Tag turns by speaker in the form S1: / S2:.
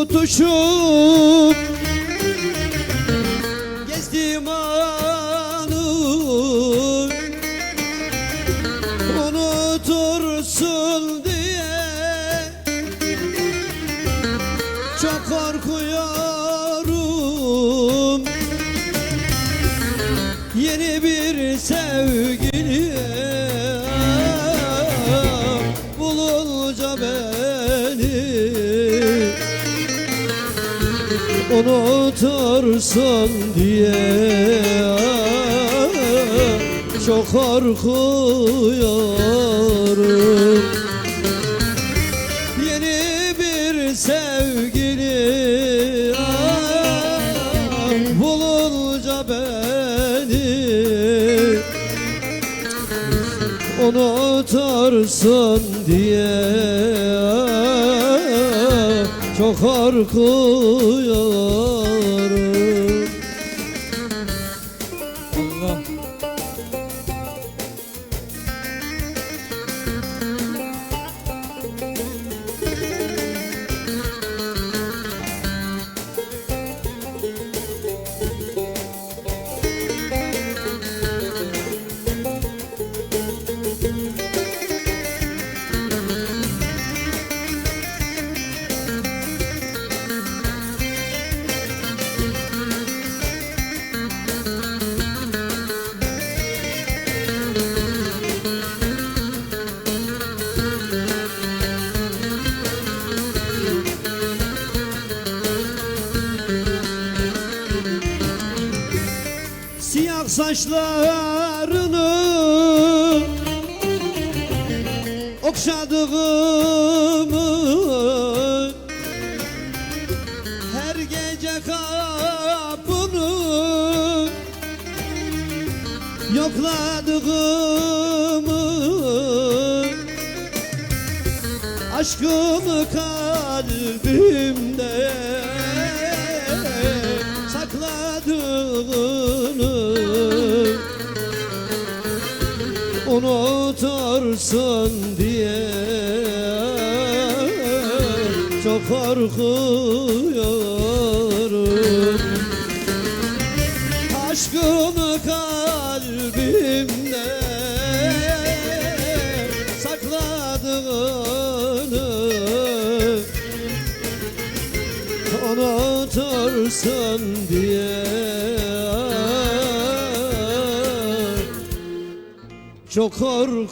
S1: tutuşup Gezdim anı Unutursun diye Çok korkuyorum. Yeni bir unutursun diye. Çok korkuyorum. Yeni bir sevgili bulunca beni unutursun diye çok korkuyorum
S2: Allah.
S1: Siyah saçlarını okşadığımı Her gece kapını yokladığımı Aşkımı kalbimde sakladığını unutursun diye. Çok korkuyorum. Aşkımı kalbimde sakladığını unutursun diye Çok korkuyorum.